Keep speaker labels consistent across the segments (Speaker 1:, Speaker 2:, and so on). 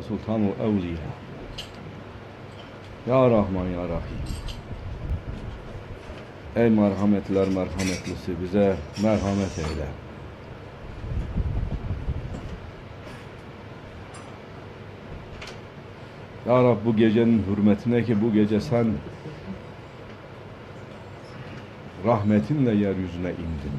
Speaker 1: Sultan o Evliya. Ya Rahman Ya Rahim. Ey merhametler merhametlisi bize merhamet eyle. Ya Rab bu gecenin hürmetine ki bu gece sen rahmetinle yeryüzüne indin.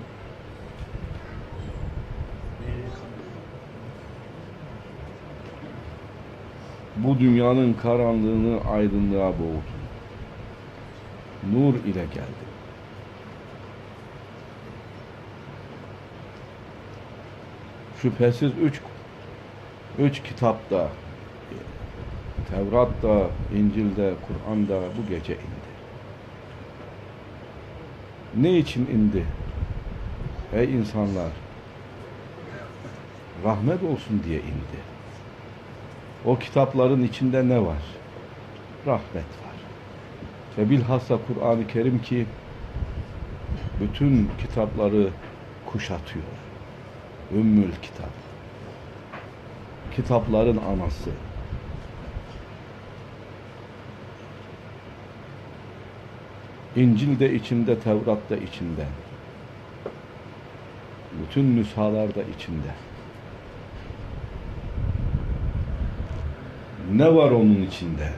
Speaker 1: Bu dünyanın karanlığını aydınlığa boğdun. Nur ile geldin. Şüphesiz üç, üç kitapta Tevrat'ta, İncil'de, Kur'an'da bu gece indi. Ne için indi? Ey insanlar! Rahmet olsun diye indi. O kitapların içinde ne var? Rahmet var. Ve bilhassa Kur'an-ı Kerim ki bütün kitapları kuşatıyor. Ümmül kitap. Kitapların anası. İncil de içinde, Tevrat da içinde. Bütün nüshalar da içinde. Ne var onun içinde?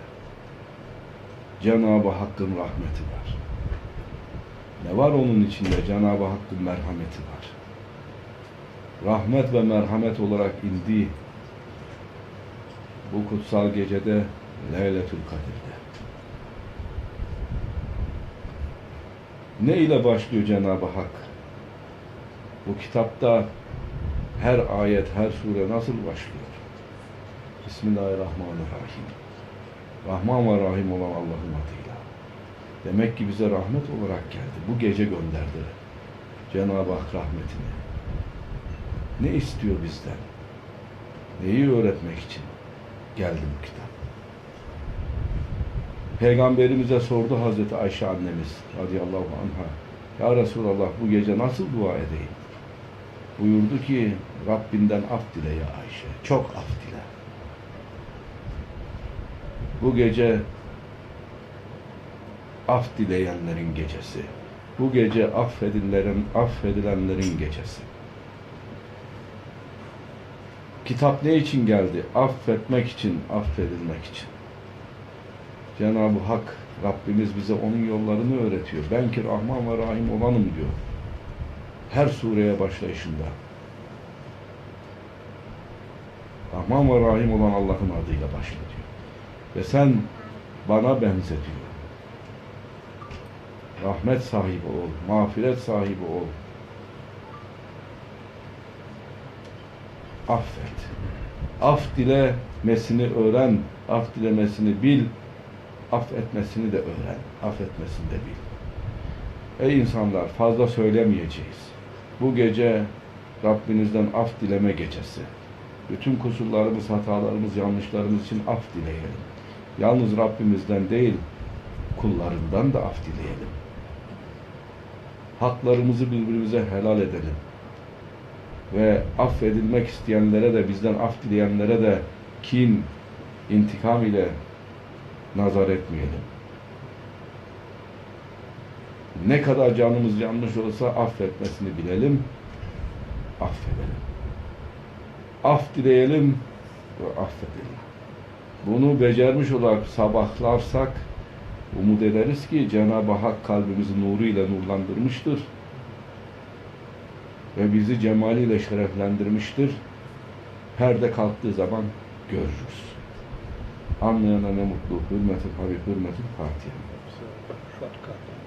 Speaker 1: Cenab-ı Hakk'ın rahmeti var. Ne var onun içinde? Cenab-ı Hakk'ın merhameti var. Rahmet ve merhamet olarak indi bu kutsal gecede Leyletül Kadir'de. Ne ile başlıyor Cenab-ı Hak? Bu kitapta her ayet, her sure nasıl başlıyor? Bismillahirrahmanirrahim. Rahman ve Rahim olan Allah'ın adıyla. Demek ki bize rahmet olarak geldi. Bu gece gönderdi. Cenab-ı Hak rahmetini. Ne istiyor bizden? Neyi öğretmek için geldi bu kitap? Peygamberimize sordu Hazreti Ayşe annemiz radıyallahu anha. Ya Resulallah bu gece nasıl dua edeyim? Buyurdu ki Rabbinden af dile ya Ayşe. Çok af dile. Bu gece af dileyenlerin gecesi. Bu gece affedilenlerin, affedilenlerin gecesi. Kitap ne için geldi? Affetmek için, affedilmek için. Cenab-ı Hak, Rabbimiz bize onun yollarını öğretiyor. Ben ki Rahman ve Rahim olanım diyor. Her sureye başlayışında. Rahman ve Rahim olan Allah'ın adıyla başla diyor. Ve sen bana benze diyor. Rahmet sahibi ol, mağfiret sahibi ol. Affet. Af dilemesini öğren, af dilemesini bil, affetmesini de öğren, affetmesini de bil. Ey insanlar fazla söylemeyeceğiz. Bu gece Rabbinizden af dileme gecesi. Bütün kusurlarımız, hatalarımız, yanlışlarımız için af dileyelim. Yalnız Rabbimizden değil, kullarından da af dileyelim. Haklarımızı birbirimize helal edelim. Ve affedilmek isteyenlere de, bizden af dileyenlere de kin, intikam ile nazar etmeyelim. Ne kadar canımız yanlış olsa affetmesini bilelim, affedelim. Af dileyelim ve affedelim. Bunu becermiş olarak sabahlarsak umut ederiz ki Cenab-ı Hak kalbimizi nuruyla nurlandırmıştır ve bizi cemaliyle şereflendirmiştir. Perde kalktığı zaman görürüz. Anlayana ne mutlu. Hürmetin Habib, hürmetin Fatiha.
Speaker 2: Shortcut.